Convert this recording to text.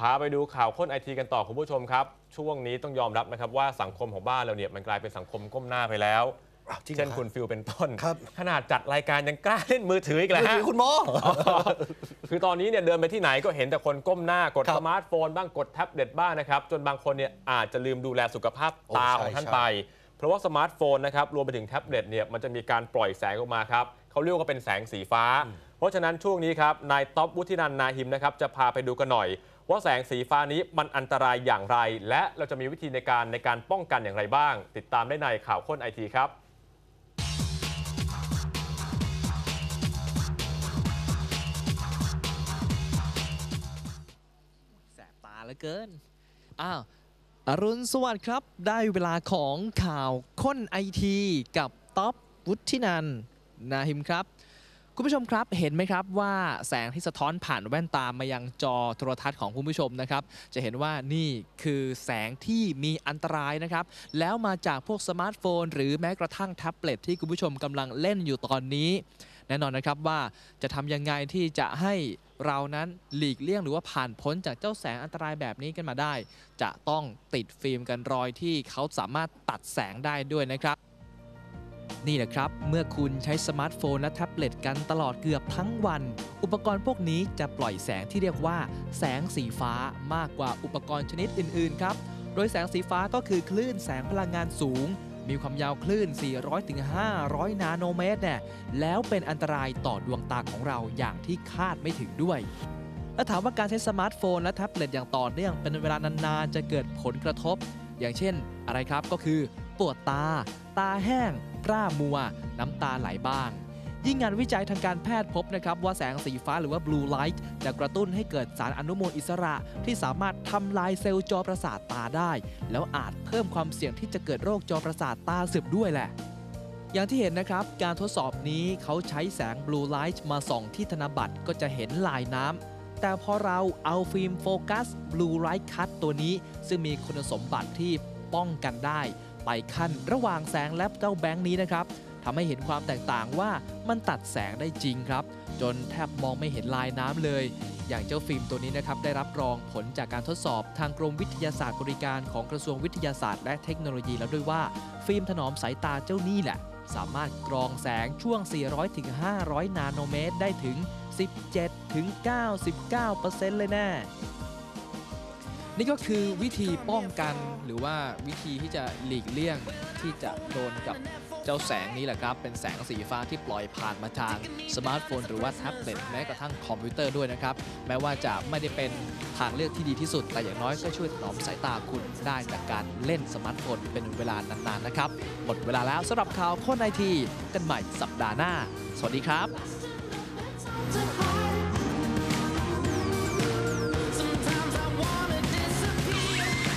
พาไปดูข่าวค้นไอทีกันต่อคุณผู้ชมครับ ช่วงนี้ต้องยอมรับนะครับว่าสังคมของบ้านเราเนี่ยมันกลายเป็นสังคมก้มหน้าไปแล้วอ้าวจริงเหรอเช่นคุณฟิลเป็นต้น ครับ ขนาดจัดรายการยังกล้าเล่นมือถืออีกแล้วมือฮะถือคุณหมอ คือตอนนี้เนี่ยเดินไปที่ไหนก็เห็นแต่คนก้มหน้ากดครับสมาร์ทโฟนบ้างกดแท็บเล็ตบ้างนะครับ จนบางคนเนี่ยอาจจะลืมดูแลสุขภาพตาโอ้ใช่ของท่านใช่ ไป เพราะว่าสมาร์ทโฟนนะครับรวมไปถึงแท็บเล็ตเนี่ยมันจะมีการปล่อยแสงออกมาครับเขาเรียกว่าเป็นแสงสีฟ้า เพราะฉะนั้นช่วงนี้ครับนายท็อปวุฒินันท์นาหิมนะครับจะพาไปดูกันหน่อย ว่าแสงสีฟ้านี้มันอันตรายอย่างไร และเราจะมีวิธีในการในการป้องกันอย่างไรบ้าง ติดตามได้ในข่าวค้นไอทีครับแสบตาเหลือเกินอ้าวอรุณสวัสดิ์ครับ ได้เวลาของข่าวค้นไอทีกับท็อปวุฒินันนาหิมครับ คุณผู้ชมครับเห็นไหมครับว่าแสงที่สะท้อนผ่านแว่นตามายังจอโทรทัศน์ของคุณผู้ชมนะครับ จะเห็นว่านี่คือแสงที่มีอันตรายนะครับ แล้วมาจากพวกสมาร์ทโฟน หรือแม้กระทั่งแท็บเล็ตที่คุณผู้ชมกำลังเล่นอยู่ตอนนี้ แน่นอนนะครับว่าจะทำยังไงที่จะให้เรานั้นหลีกเลี่ยงหรือว่าผ่านพ้นจากเจ้าแสงอันตรายแบบนี้กันมาได้ จะต้องติดฟิล์มกันรอยที่เขาสามารถตัดแสงได้ด้วยนะครับ นี่แหละครับ เมื่อคุณใช้สมาร์ทโฟนและแท็บเล็ตกันตลอดเกือบทั้งวัน อุปกรณ์พวกนี้จะปล่อยแสงที่เรียกว่า แสงสีฟ้ามากกว่าอุปกรณ์ชนิดอื่น ๆ ครับ โดยแสงสีฟ้าก็คือคลื่นแสงพลังงานสูง มีความยาวคลื่น 400-500 นาโนเมตรเนี่ยแล้วเป็นอันตรายต่อดวงตาของเราอย่างที่คาดไม่ถึงด้วย และถามว่าการใช้สมาร์ทโฟนและแท็บเล็ตอย่างต่อเนื่องเป็นเวลานานๆจะเกิดผลกระทบ อย่างเช่นอะไรครับก็คือ ปวดตา ตาแห้งพร่ามัว น้ำตาไหลบ้าง ยิ่งงานวิจัยทางการแพทย์พบนะครับว่าแสงสีฟ้าหรือว่า blue light จะกระตุ้นให้เกิดสารอนุมูลอิสระ ที่สามารถทำลายเซลล์จอประสาทตาได้ แล้วอาจเพิ่มความเสี่ยงที่จะเกิดโรคจอประสาทตาเสื่อมด้วยแหละอย่างที่เห็นนะครับ การทดสอบนี้เขาใช้แสง blue light มาส่องที่ธนบัตรก็จะเห็นลายน้ำ แต่พอเราเอาฟิล์มโฟกัส blue light cut ตัวนี้ ซึ่งมีคุณสมบัติที่ป้องกันได้ ไปขั้นระหว่างแสงและเจ้าแบงค์นี้นะครับทำให้เห็นความแตกต่างว่ามันตัดแสงได้จริงครับ จนแทบมองไม่เห็นลายน้ำเลย อย่างเจ้าฟิล์มตัวนี้นะครับได้รับรองผลจากการทดสอบทางกรมวิทยาศาสตร์บริการของกระทรวงวิทยาศาสตร์และเทคโนโลยีแล้วด้วยว่า ฟิล์มถนอมสายตาเจ้านี่แหละ สามารถกรองแสงช่วง 400-500 นาโนเมตร ได้ถึง 17-99%เลยแน่ นี่ก็คือวิธีป้องกันหรือว่าวิธีที่จะหลีกเลี่ยงที่จะโดนกับเจ้าแสงนี้แหละครับ เป็นแสงสีฟ้าที่ปล่อยผ่านมาทางสมาร์ทโฟน หรือว่าแท็บเล็ตแม้กระทั่งคอมพิวเตอร์ด้วยนะครับ แม้ว่าจะไม่ได้เป็นทางเลือกที่ดีที่สุด แต่อย่างน้อยก็ช่วยถนอมสายตาคุณได้จากการเล่นสมาร์ทโฟนเป็นเวลานานๆนะครับ หมดเวลาแล้วสำหรับข่าวโค้นไอที กันใหม่สัปดาห์หน้า สวัสดีครับ